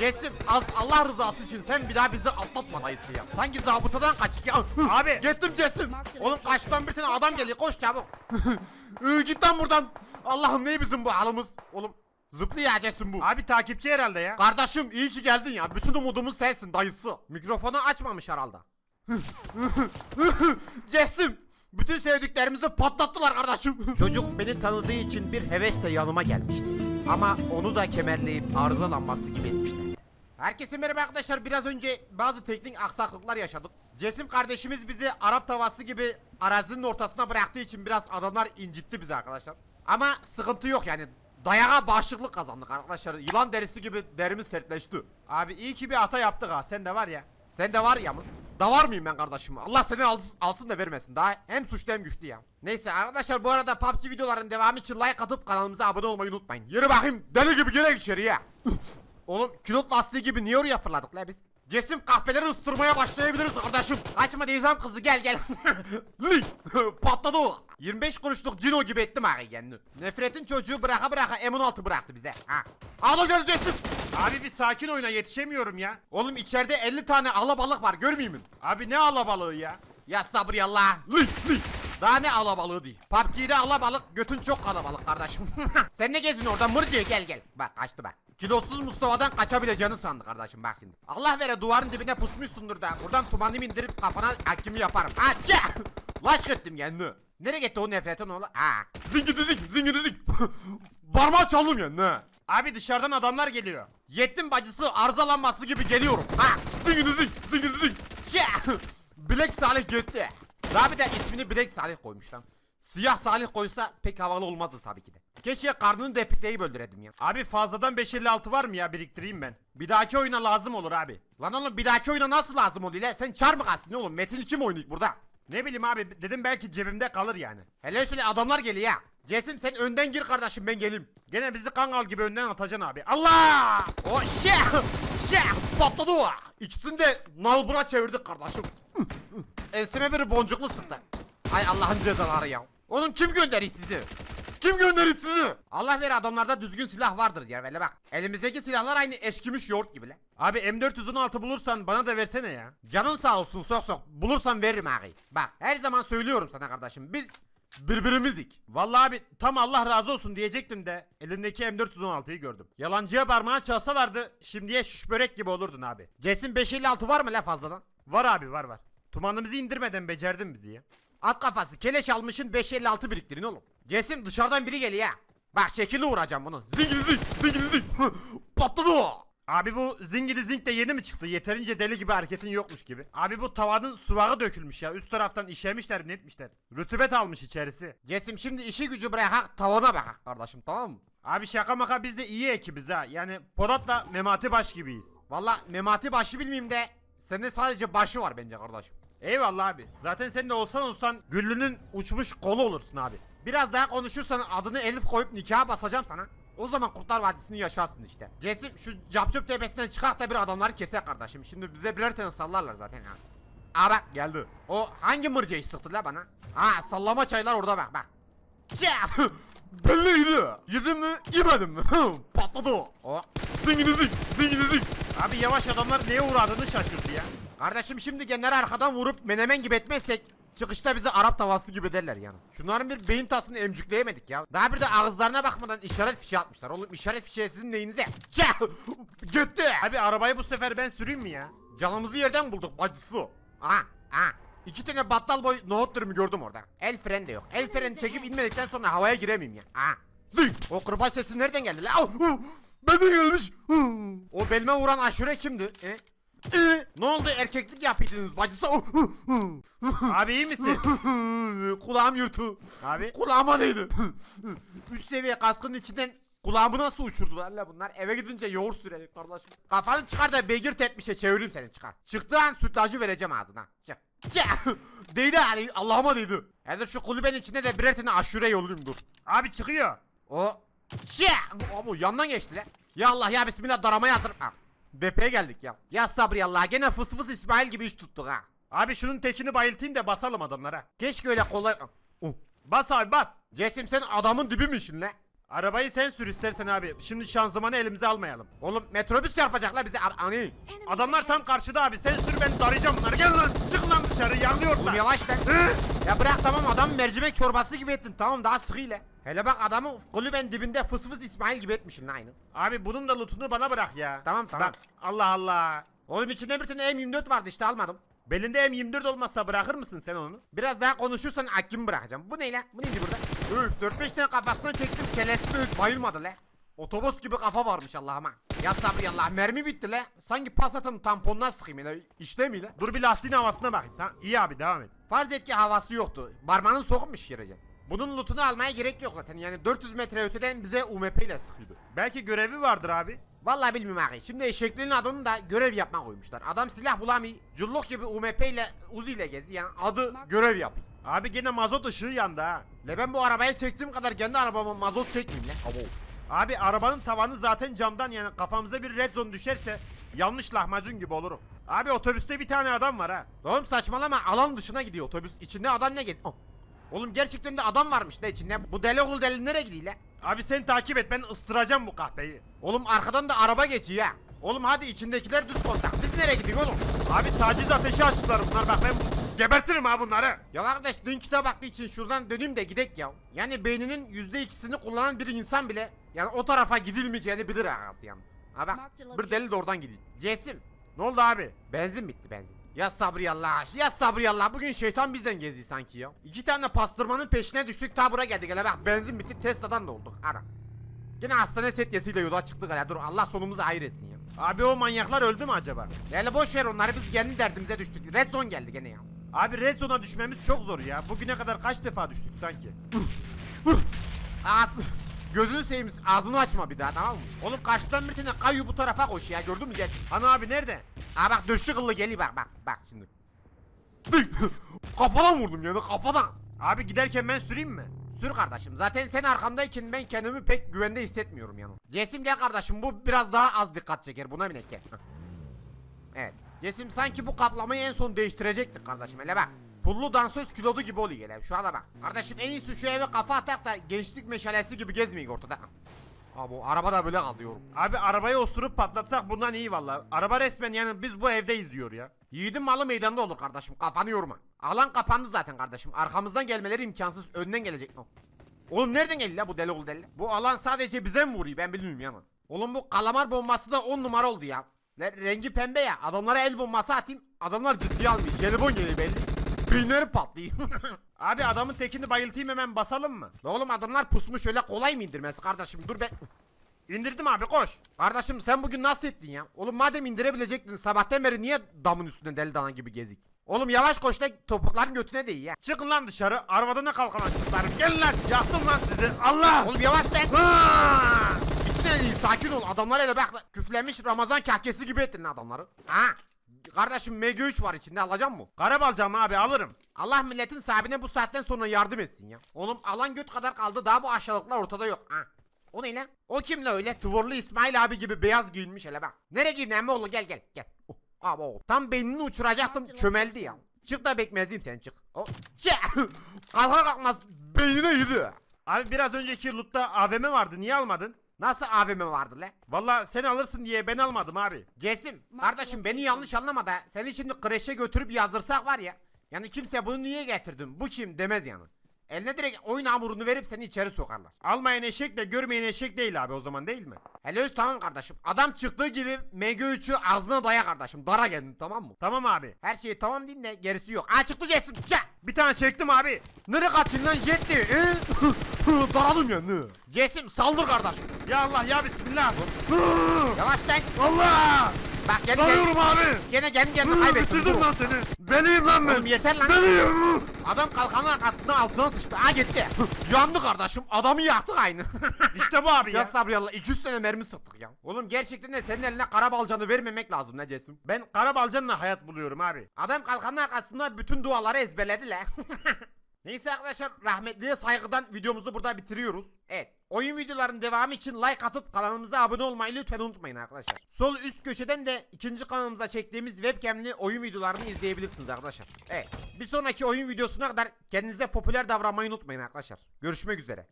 Cesim az Allah rızası için sen bir daha bizi atlatma dayısı ya. Sanki zabıtadan kaçık ya. Abi. Gittim Cesim. Oğlum karşıdan bir tane adam geliyor koş çabuk. Git lan buradan. Allah'ım ne bizim bu halimiz. Oğlum Cesim bu. Abi takipçi herhalde ya. Kardeşim iyi ki geldin ya. Bütün umudumuz sensin dayısı. Mikrofonu açmamış herhalde. Cesim. Bütün sevdiklerimizi patlattılar kardeşim. Çocuk beni tanıdığı için bir hevesle yanıma gelmişti. Ama onu da kemerleyip arızalanması gibi etmişlerdi. Herkese merhaba arkadaşlar. Biraz önce bazı teknik aksaklıklar yaşadık. Cesim kardeşimiz bizi Arap tavası gibi arazinin ortasına bıraktığı için biraz adamlar incitti bizi arkadaşlar. Ama sıkıntı yok yani. Dayağa bağışıklık kazandık arkadaşlar. Yılan derisi gibi derimiz sertleşti. Abi iyi ki bir hata yaptık ha. Sen de var ya. Sen de var ya mı? Da var mıyım ben kardeşim? Allah seni alsın, alsın da vermesin. Daha hem suçlu hem güçlü ya. Neyse arkadaşlar bu arada PUBG videoların devamı için like atıp kanalımıza abone olmayı unutmayın. Yürü bakayım deli gibi girek içeriye. Oğlum külot lastiği gibi niye oraya fırladık la biz? Cesim kahpeleri ıstırmaya başlayabiliriz kardeşim. Kaçma diyeceğim kızı gel gel. Lik patladı o. 25 kuruşluk cino gibi ettim abi kendini. Nefretin çocuğu bıraka bıraka M16 bıraktı bize. Ha. Al gel Cesim. Abi bir sakin oyna yetişemiyorum ya. Oğlum içeride 50 tane alabalık var görmeyeyim mi? Abi ne alabalığı ya. Ya sabır yallah. Lik lik. Daha ne alabalığı değil. PUBG'de alabalık götün çok kalabalık kardeşim. Sen ne gezin orada mırcıya gel gel. Bak kaçtı bak. Kilosuz Mustafa'dan kaçabileceğini sandı kardeşim bak şimdi. Allah vere duvarın dibine pusmuşsundur da. Buradan tumanımı indirip kafana hakimi yaparım. Ha çe. Laş gittim kendini. Nereye gitti o nefretin oğlu? Ha. Zingidi zing zingidi zing. Parmağı çaldım ya ne? Abi dışarıdan adamlar geliyor. Yettim bacısı arızalanması gibi geliyorum. Ha! Zingini zing! Zingini zing! Bilek Salih gitti. Daha bir de ismini Bilek Salih koymuş lan. Siyah Salih koysa pek havalı olmazdı tabii ki de. Keşke karnını depikleyip öldüredim ya. Abi fazladan 556 var mı ya biriktireyim ben. Bir dahaki oyuna lazım olur abi. Lan oğlum bir dahaki oyuna nasıl lazım oluyor lan? Sen çar mı kalsın oğlum? Metin 2 mi oynayık burada? Ne bileyim abi dedim belki cebimde kalır yani. Hele söyle adamlar geliyor ya. Cesim sen önden gir kardeşim ben geleyim. Gene bizi kangal gibi önden atacaksın abi. Allah! O şe! Şe! Patladı o. İkisini de nalbura çevirdik kardeşim. Enseme bir boncuklu sıktı. Ay Allah'ın cezaları ya. Oğlum kim gönderiyor sizi? Kim gönderiyor sizi? Allah ver adamlarda düzgün silah vardır diye böyle bak. Elimizdeki silahlar aynı eşkimiş yoğurt gibi lan. Abi M416 bulursan bana da versene ya. Canın sağ olsun sok sok. Bulursan veririm ağabey. Bak her zaman söylüyorum sana kardeşim. Biz birbirimizik. Vallahi abi tam Allah razı olsun diyecektim de elindeki M416'yı gördüm. Yalancıya parmağı çalsalardı şimdiye şiş börek gibi olurdun abi. Cesim 556 var mı la fazladan? Var abi var var. Tumanımızı indirmeden becerdin bizi ya. At kafası keleş almışın 556 biriktirin oğlum. Cesim dışarıdan biri geliyor ha. Bak şekilli vuracağım bunu. Zingili zing zingili zing. Patladı o. Abi bu zingili zing de yeni mi çıktı? Yeterince deli gibi hareketin yokmuş gibi. Abi bu tavanın suvağı dökülmüş ya. Üst taraftan işemişler mi netmişler. Rütubet almış içerisi. Cesim şimdi işi gücü bırakak tavana bakak kardeşim tamam mı? Abi şaka maka biz de iyi ekibiz ha. Yani Polat'la Memati Baş gibiyiz. Valla memati başı bilmeyeyim de sende sadece başı var bence kardeşim. Eyvallah abi. Zaten sen de olsan olsan Güllü'nün uçmuş kolu olursun abi. Biraz daha konuşursan adını Elif koyup nikaha basacağım sana. O zaman Kurtlar Vadisi'ni yaşarsın işte. Cesim şu capçup tepesinden çıkak da bir adamları kesek kardeşim. Şimdi bize birer tane sallarlar zaten ha. Aa bak geldi. O hangi mırcayı sıktı la bana? Ha sallama çaylar orada bak bak. Belliydi. Yedim mi yemedim mi? Patladı o. O. Zingini zing zingini zing. Abi yavaş adamlar neye uğradığını şaşırdı ya. Kardeşim şimdi genleri arkadan vurup menemen gibi etmezsek çıkışta bizi Arap tavası gibi derler yani. Şunların bir beyin tasını emcükleyemedik ya. Daha bir de ağızlarına bakmadan işaret fişi atmışlar. Oğlum işaret fişeği sizin neyinize? Gitti. Abi arabayı bu sefer ben süreyim mi ya? Canımızı yerden bulduk bacısı. Aha aha. İki tane battal boy nohut dürümü gördüm orada. El fren de yok. El freni çekip inmedikten sonra havaya giremeyeyim ya. Aha. Zing! O kırbaç sesi nereden geldi la? Benden gelmiş. O belime vuran aşure kimdi? E? E? Ne oldu erkeklik yapıyordunuz bacısı? Abi iyi misin? Kulağım yırtı. Abi Kulağıma değdi. Üç seviye kaskının içinden kulağımı nasıl uçurdular la bunlar? Eve gidince yoğurt sürelim kardeşim. Kafanı çıkar da beygir tepmişe çevireyim seni çıkar. Çıktığı an sütlacı vereceğim ağzına. Çık. Çık. değdi Ali. Allah'ıma değdi. Hadi şu kulübenin içinde de birer tane aşure yollayayım dur. abi çıkıyor. O. Çık. Ama yandan geçti lan. Ya Allah ya Bismillah daramaya yatırım. Ha. Depoya geldik ya. Ya sabri Allah gene fıs fıs İsmail gibi iş tuttuk ha. Abi şunun tekini bayıltayım da basalım adamlara. Keşke öyle kolay... Oh. Bas abi bas. Cesim sen adamın dibi misin lan? Arabayı sen sür istersen abi. Şimdi şanzımanı elimize almayalım. Oğlum metrobüs çarpacak la bize. Ani. Adamlar tam karşıda abi. Sen sür ben darayacağım bunları. Gel lan. Çık lan dışarı. Oğlum Yanlıyorlar. yavaş lan. Hı? Ya bırak tamam adam mercimek çorbası gibi ettin. Tamam daha sıkıyla. Hele bak adamı kulüben dibinde fıs fıs İsmail gibi etmişsin lan aynı. Abi bunun da lootunu bana bırak ya. Tamam, tamam. Bak Allah Allah. Oğlum içinde bir tane M24 vardı işte almadım. Belinde M24 olmazsa bırakır mısın sen onu? Biraz daha konuşursan akimi bırakacağım. Bu ne lan? Bu neydi burada? Üf 4-5 tane kafasına çektim. Kelesi öt bayılmadı la. Otobüs gibi kafa varmış Allah'ıma. Ya sabri Allah mermi bitti la. Sanki Passat'ın tamponuna sıkayım la. İşte mi la? Dur bir lastiğin havasına bakayım. Tamam iyi abi devam et. Farz et ki havası yoktu. Barmanın sokmuş yerece. Bunun lootunu almaya gerek yok zaten. Yani 400 metre öteden bize UMP ile sıkıyordu. Belki görevi vardır abi. Vallahi bilmiyorum abi. Şimdi eşekliğin adını da görev yapma koymuşlar. Adam silah bulamıyor. Culluk gibi UMP ile Uzi ile gezi. Yani adı görev yapıyor. Abi gene mazot ışığı yandı ha. Le ben bu arabaya çektiğim kadar kendi arabama mazot çekmeyeyim lan. Abo. Abi arabanın tavanı zaten camdan yani kafamıza bir red zone düşerse yanlış lahmacun gibi olurum. Abi otobüste bir tane adam var ha. Oğlum saçmalama alan dışına gidiyor otobüs. İçinde adam ne gez? Oh. Oğlum gerçekten de adam varmış da içinde. Bu deli oğlu deli nereye gidiyor lan? Abi sen takip et ben ıstıracağım bu kahpeyi. Oğlum arkadan da araba geçiyor ha. Oğlum hadi içindekiler düz kontak. Biz nereye gidiyoruz oğlum? Abi taciz ateşi açtılar bunlar bak ben gebertirim ha bunları. Ya kardeş dün kitap hakkı için şuradan döneyim de gidek ya. Yani beyninin yüzde ikisini kullanan bir insan bile yani o tarafa gidilmeyeceğini bilir ağası yani. Ha bak bir deli de oradan gidiyor. Cesim. Ne oldu abi? Benzin bitti benzin. Ya sabri Allah, ya sabri Allah. Bugün şeytan bizden geziyor sanki ya. İki tane pastırmanın peşine düştük ta buraya geldik. Hele bak benzin bitti Tesla'dan da olduk. Ara. Yine hastane setyesiyle yola çıktık hele. Dur Allah sonumuzu hayır etsin ya. Abi o manyaklar öldü mü acaba? Hele boş ver onları biz kendi derdimize düştük. Red zone geldi gene ya. Abi red zone'a düşmemiz çok zor ya. Bugüne kadar kaç defa düştük sanki? Ağız. Gözünü seveyim ağzını açma bir daha tamam mı? Oğlum karşıdan bir tane kayu bu tarafa koş ya gördün mü gelsin. Hani abi nerede? Aa bak döşü kıllı geliyor bak bak bak şimdi. kafadan vurdum yani kafadan. Abi giderken ben süreyim mi? Sür kardeşim. Zaten sen arkamdayken ben kendimi pek güvende hissetmiyorum yani. Cesim gel kardeşim bu biraz daha az dikkat çeker. Buna binek gel. Evet. Cesim sanki bu kaplamayı en son değiştirecektik kardeşim. Hele bak. Pullu dansöz kilodu gibi oluyor hele. Şu ana bak. Kardeşim en iyisi şu eve kafa atak da gençlik meşalesi gibi gezmeyin ortada. Abi bu araba da böyle kaldı yorum. Abi arabayı osurup patlatsak bundan iyi valla. Araba resmen yani biz bu evdeyiz diyor ya. Yiğidin malı meydanda olur kardeşim. Kafanı yorma. Alan kapandı zaten kardeşim. Arkamızdan gelmeleri imkansız. Önden gelecek. Oğlum nereden geldi la bu deli oğlu deli? Bu alan sadece bize mi vuruyor ben bilmiyorum yani. Oğlum bu kalamar bombası da 10 numara oldu ya. Le- rengi pembe ya. Adamlara el bombası atayım. Adamlar ciddiye almıyor. Jelibon geliyor belli. Beyinleri patlıyor. Abi adamın tekini bayıltayım hemen basalım mı? La oğlum adamlar pusmuş öyle kolay mı indirmesi kardeşim? Dur be. İndirdim abi koş. Kardeşim sen bugün nasıl ettin ya? Oğlum madem indirebilecektin sabahtan beri niye damın üstünde deli dana gibi gezik? Oğlum yavaş koş da topukların götüne değiyor ya. Çıkın lan dışarı. Arabada ne kalkan açtıklarım. Gelin lan. Yaktım lan sizi. Allah. Oğlum yavaş lan. Aa! Değil sakin ol. Adamlar hele bak küflemiş Ramazan kahkesi gibi ettin adamları. Ha? Kardeşim MG3 var içinde alacağım mı? Garip alacağım abi alırım. Allah milletin sahibine bu saatten sonra yardım etsin ya. Oğlum alan göt kadar kaldı daha bu aşağılıklar ortada yok. Ha? O ne lan? O kim la öyle? Tıvırlı İsmail abi gibi beyaz giyinmiş hele bak. Nereye giydin emmi oğlu gel gel gel. Oh, abi o. Tam beynini uçuracaktım çömeldi ya. Çık da bekmezdim sen çık. Oh. Çe! Kalkar kalkmaz beynine yedi. Abi biraz önceki lootta AVM vardı. Niye almadın? Nasıl AVM vardı la? Valla sen alırsın diye ben almadım abi. Cesim, kardeşim beni yanlış anlama da seni şimdi kreşe götürüp yazdırsak var ya. Yani kimse bunu niye getirdin, bu kim demez yani. Eline direkt oyun hamurunu verip seni içeri sokarlar. Almayan eşek de görmeyen eşek değil abi o zaman değil mi? Hele öz tamam kardeşim. Adam çıktığı gibi MG3'ü ağzına daya kardeşim. Dara kendin tamam mı? Tamam abi. Her şey tamam de gerisi yok. Aa çıktı Cesim. Gel. Bir tane çektim abi. Nereye kaçın lan jetti? He? Daradım ya ne? Cesim saldır kardeşim. Ya Allah ya Bismillah. Yavaş lan. Allah! Bak gel Dalıyorum gel. abi. Gene kendi kendini kaybettin. Bitirdim lan seni. Deliyim lan ben. Oğlum yeter lan. Deliyim. Adam kalkanın arkasından altına sıçtı. Ha gitti. Yandı kardeşim. Adamı yaktık aynı. İşte bu abi ya ya. sabri Allah 200 tane mermi sıktık ya. Oğlum gerçekten de senin eline kara balcanı vermemek lazım ne Cesim. Ben Karabalcan'la hayat buluyorum abi. Adam kalkanın arkasında bütün duaları ezberledi la. Neyse arkadaşlar rahmetliye saygıdan videomuzu burada bitiriyoruz. Evet. Oyun videolarının devamı için like atıp kanalımıza abone olmayı lütfen unutmayın arkadaşlar. Sol üst köşeden de ikinci kanalımıza çektiğimiz webcam'li oyun videolarını izleyebilirsiniz arkadaşlar. Evet. Bir sonraki oyun videosuna kadar kendinize popüler davranmayı unutmayın arkadaşlar. Görüşmek üzere.